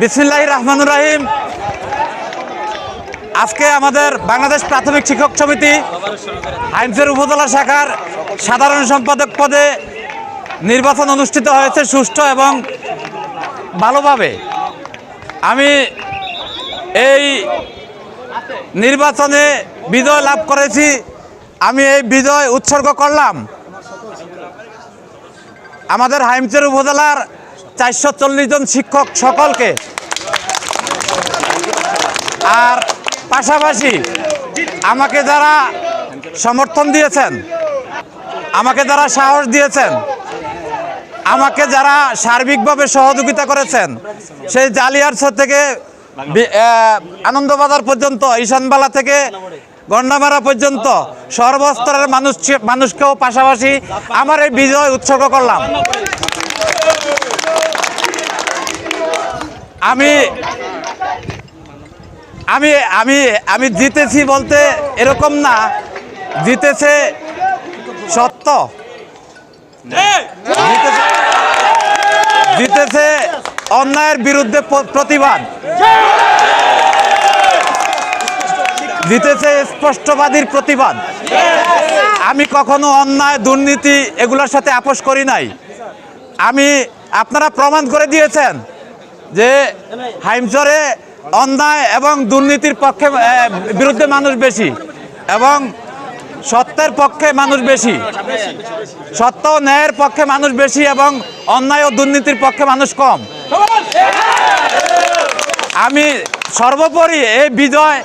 বিসমিল্লাহ রহমানুর রাহিম। আজকে আমাদের বাংলাদেশ প্রাথমিক শিক্ষক সমিতি আইনসের উপজেলা শাখার সাধারণ সম্পাদক পদে নির্বাচন অনুষ্ঠিত হয়েছে সুষ্ঠু এবং ভালোভাবে। আমি এই নির্বাচনে বিজয় লাভ করেছি। আমি এই বিজয় উৎসর্গ করলাম। আমাদের হাইমচের উপজেলার চারশো চল্লিশ জন শিক্ষক সকলকে। আর পাশাপাশি আমাকে যারা সমর্থন দিয়েছেন, আমাকে যারা সাহস দিয়েছেন, আমাকে যারা সার্বিকভাবে সহযোগিতা করেছেন, সেই জালিয়ারছ থেকে আনন্দবাজার পর্যন্ত, ঈশানবালা থেকে গন্ডামারা পর্যন্ত সর্বস্তরের মানুষ মানুষকেও পাশাপাশি আমার এই বিজয় উৎসর্গ করলাম। আমি আমি আমি আমি জিতেছি বলতে এরকম না। জিতেছে সত্য। জিতেছে অন্যায়ের বিরুদ্ধে প্রতিবাদ। জিতেছে স্পষ্টবাদীর প্রতিবাদ। আমি কখনো অন্যায়, দুর্নীতি এগুলোর সাথে আপোষ করি নাই। আমি, আপনারা প্রমাণ করে দিয়েছেন। যে হাইমচরে অন্যায় এবং দুর্নীতির পক্ষে বিরুদ্ধে মানুষ বেশি এবং সত্যের পক্ষে মানুষ বেশি। সত্য ন্যায়ের পক্ষে মানুষ বেশি এবং অন্যায় ও দুর্নীতির পক্ষে মানুষ কম। আমি সর্বোপরি এই বিজয়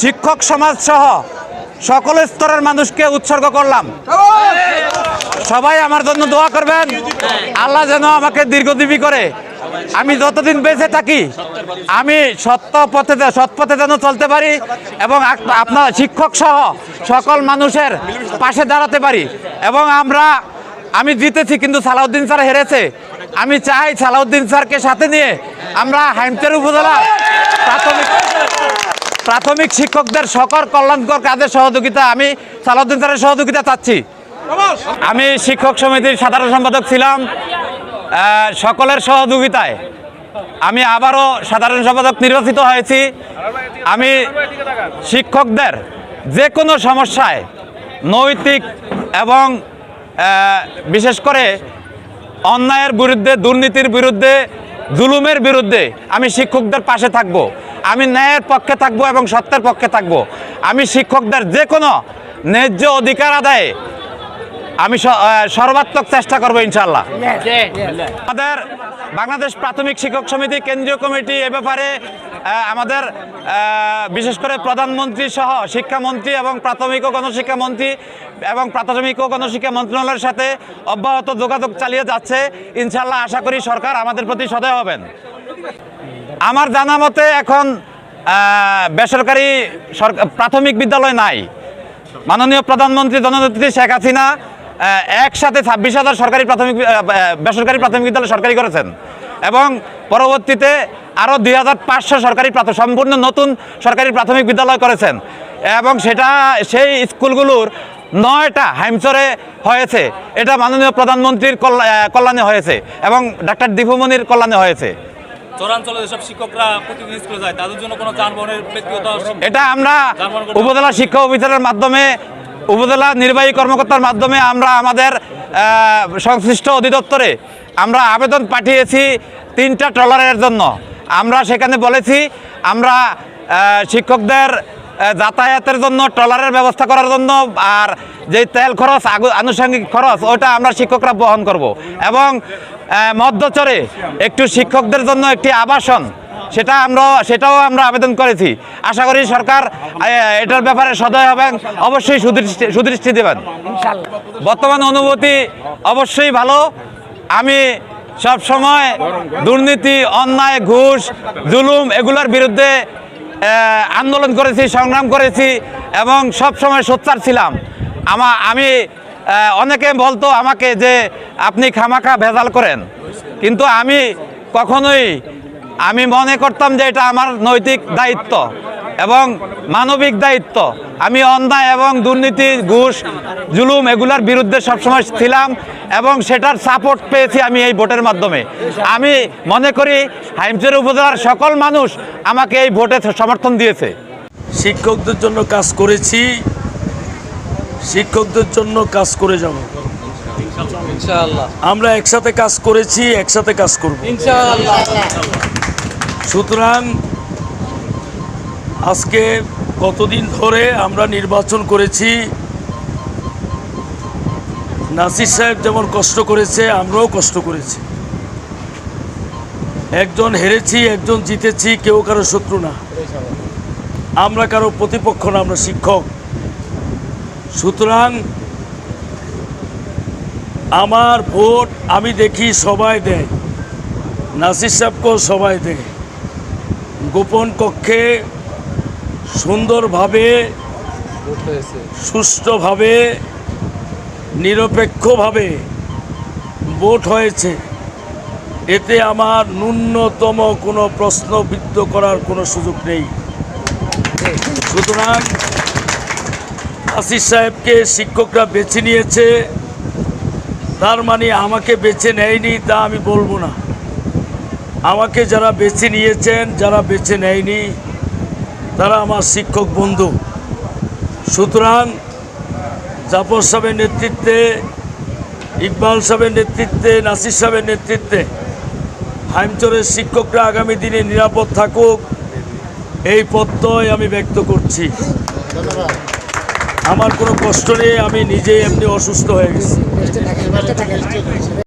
শিক্ষক সমাজ সহ সকল স্তরের মানুষকে উৎসর্গ করলাম। সবাই আমার জন্য দোয়া করবেন। আল্লাহ যেন আমাকে দীর্ঘজীবী করে আমি যতদিন বেঁচে থাকি, আমি সত্য পথে সৎ পথে যেন চলতে পারি এবং আপনার শিক্ষক সহ সকল মানুষের পাশে দাঁড়াতে পারি। এবং আমরা, আমি জিতেছি কিন্তু সালাউদ্দিন স্যার হেরেছে। আমি চাই সালাউদ্দিন স্যারকে সাথে নিয়ে আমরা হাইমচের উপজেলা প্রাথমিক প্রাথমিক শিক্ষকদের সকল কল্যাণকর কাজের সহযোগিতা, আমি সালাউদ্দিন স্যারের সহযোগিতা চাচ্ছি। আমি শিক্ষক সমিতির সাধারণ সম্পাদক ছিলাম। সকলের সহযোগিতায় আমি আবারও সাধারণ সম্পাদক নির্বাচিত হয়েছি। আমি শিক্ষকদের যে কোনো সমস্যায় নৈতিক এবং বিশেষ করে অন্যায়ের বিরুদ্ধে, দুর্নীতির বিরুদ্ধে, জুলুমের বিরুদ্ধে আমি শিক্ষকদের পাশে থাকব। আমি ন্যায়ের পক্ষে থাকব এবং সত্যের পক্ষে থাকব। আমি শিক্ষকদের যে কোনো ন্যায্য অধিকার আদায়ে আমি সর্বাত্মক চেষ্টা করব ইনশাল্লাহ আমাদের বাংলাদেশ প্রাথমিক শিক্ষক সমিতি কেন্দ্রীয় কমিটি এ ব্যাপারে আমাদের বিশেষ করে প্রধানমন্ত্রী সহ শিক্ষামন্ত্রী এবং প্রাথমিক ও গণশিক্ষা মন্ত্রী এবং প্রাথমিক ও গণশিক্ষা মন্ত্রণালয়ের সাথে অব্যাহত যোগাযোগ চালিয়ে যাচ্ছে। ইনশাল্লাহ আশা করি সরকার আমাদের প্রতি সদয় হবেন। আমার জানা মতে এখন বেসরকারি সরকার প্রাথমিক বিদ্যালয় নাই। মাননীয় প্রধানমন্ত্রী জননেত্রী শেখ হাসিনা একসাথে ছাব্বিশ হাজার সরকারি প্রাথমিক বেসরকারি প্রাথমিক বিদ্যালয় সরকারি করেছেন। এবং পরবর্তীতে আরও দুই হাজার পাঁচশো সরকারি সম্পূর্ণ নতুন সরকারি প্রাথমিক বিদ্যালয় করেছেন। এবং সেটা সেই স্কুলগুলোর নয়টা হাইমচরে হয়েছে। এটা মাননীয় প্রধানমন্ত্রীর কল্যা- কল্যাণে হয়েছে এবং ডাক্তার দীপুমণির কল্যাণে হয়েছে। চরাঞ্চলে যেসব শিক্ষকরা প্রতিদিন স্কুলে যায় তাদের জন্য কোনো যানবাহনের ব্যক্তিগত এটা আমরা উপজেলা শিক্ষা অফিসারের মাধ্যমে উপজেলা নির্বাহী কর্মকর্তার মাধ্যমে আমরা আমাদের সংশ্লিষ্ট অধিদপ্তরে আমরা আবেদন পাঠিয়েছি তিনটা ট্রলারের জন্য। আমরা সেখানে বলেছি, আমরা শিক্ষকদের যাতায়াতের জন্য ট্রলারের ব্যবস্থা করার জন্য আর যে তেল খরচ আনুষঙ্গিক খরচ, ওটা আমরা শিক্ষকরা বহন করব। এবং মধ্যচরে একটু শিক্ষকদের জন্য একটি আবাসন সেটা আমরা সেটাও আমরা আবেদন করেছি। আশা করি সরকার এটার ব্যাপারে সদয় হবেন। অবশ্যই সুদৃষ্টি সুদৃষ্টি দেবেন। বর্তমান অনুভূতি অবশ্যই ভালো। আমি সব সময় দুর্নীতি অন্যায় ঘুষ জুলুম এগুলোর বিরুদ্ধে আন্দোলন করেছি সংগ্রাম করেছি এবং সব সময় সোচ্চার ছিলাম। আমা আমি অনেকে বলতো আমাকে যে আপনি খামাখা ভেজাল করেন। কিন্তু আমি কখনোই আমি মনে করতাম যে এটা আমার নৈতিক দায়িত্ব এবং মানবিক দায়িত্ব। আমি অন্যায় এবং দুর্নীতি, ঘুষ, জুলুম এগুলার বিরুদ্ধে সবসময় ছিলাম এবং সেটার সাপোর্ট পেয়েছি আমি এই ভোটের মাধ্যমে। আমি মনে করি হাইমচর উপজেলার সকল মানুষ আমাকে এই ভোটে সমর্থন দিয়েছে। শিক্ষকদের জন্য কাজ করেছি, শিক্ষকদের জন্য কাজ করে যাব। আমরা একসাথে কাজ করেছি একসাথে কাজ করব। সুতরাং আজকে কতদিন ধরে আমরা নির্বাচন করেছি নাসির সাহেব যেমন কষ্ট করেছে আমরাও কষ্ট করেছি। একজন হেরেছি একজন জিতেছি কেউ কারও শত্রু না। আমরা কারও প্রতিপক্ষ না আমরা শিক্ষক। সুতরাং আমার ভোট আমি দেখি সবাই দেয়। নাসির সাহেবকেও সবাই দেয়। গোপন কক্ষে সুন্দরভাবে, সুষ্ঠুভাবে, নিরপেক্ষভাবে ভোট হয়েছে। এতে আমার ন্যূনতম কোনো প্রশ্নবিদ্ধ করার কোনো সুযোগ নেই। সুতরাং আসিফ সাহেবকে শিক্ষকরা বেছে নিয়েছে। তার মানে আমাকে বেছে নেয়নি তা আমি বলব না। আমাকে যারা বেছে নিয়েছেন, যারা বেছে নেয়নি, তারা আমার শিক্ষক বন্ধু। সুতরাং জাফর সাহেবের নেতৃত্বে, ইকবাল সাহেবের নেতৃত্বে, নাসির সাহেবের নেতৃত্বে হাইমচরের শিক্ষকরা আগামী দিনে নিরাপদ থাকুক, এই প্রত্যয় আমি ব্যক্ত করছি। আমার কোনো কষ্ট নেই আমি নিজেই এমনি অসুস্থ হয়ে গেছি।